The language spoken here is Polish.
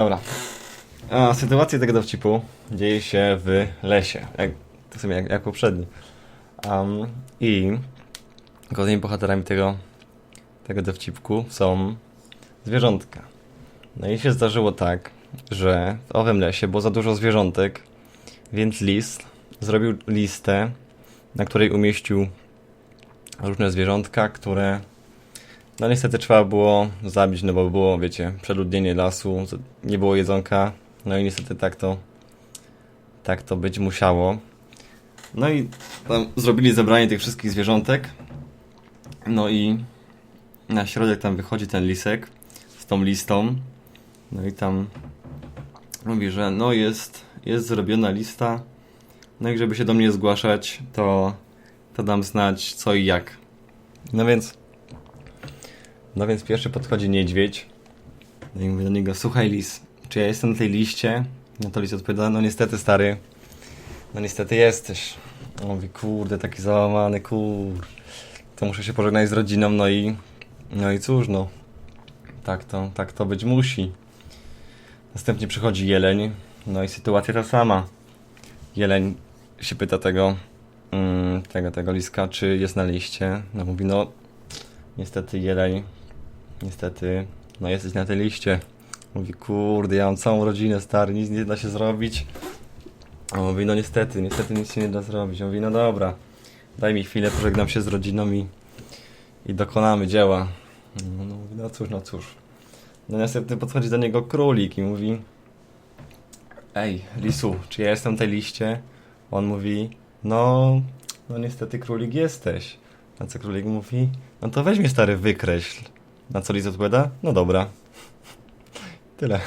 Dobra. A, sytuacja tego dowcipu dzieje się w lesie. Jak, to w sumie jak, jak poprzedni. Um, I głównymi bohaterami tego, tego dowcipku są zwierzątka. No i się zdarzyło tak, że w owym lesie było za dużo zwierzątek, więc lis zrobił listę, na której umieścił różne zwierzątka, które no niestety trzeba było zabić, no bo było, wiecie, przeludnienie lasu, nie było jedzonka, no i niestety tak to tak to być musiało. No i tam zrobili zebranie tych wszystkich zwierzątek. No i na środek tam wychodzi ten lisek z tą listą. No i tam mówi, że no jest, jest zrobiona lista. No i żeby się do mnie zgłaszać, to, to dam znać co i jak. No więc no więc pierwszy podchodzi niedźwiedź. No i mówi do niego, słuchaj lis, czy ja jestem na tej liście? No to lis odpowiada, no niestety stary, no niestety jesteś. On mówi, kurde, taki załamany, kur. To muszę się pożegnać z rodziną, no i no i cóż, no. Tak to, tak to być musi. Następnie przychodzi jeleń, no i sytuacja ta sama. Jeleń się pyta tego, mm, tego, tego liska, czy jest na liście. No mówi, no niestety jeleń, niestety, no jesteś na tej liście. Mówi, kurde, ja mam całą rodzinę, stary, nic nie da się zrobić. A on mówi, no niestety, niestety nic się nie da zrobić. On mówi, no dobra, daj mi chwilę, pożegnam się z rodziną i, i dokonamy dzieła. No, no, mówi, no cóż, no cóż. No następny podchodzi do niego królik i mówi, ej, lisu, czy ja jestem na tej liście? On mówi, no, no niestety królik jesteś. Na co królik mówi, no to weź mnie stary wykreśl. Na co lis odpowiada, no dobra. Tyle.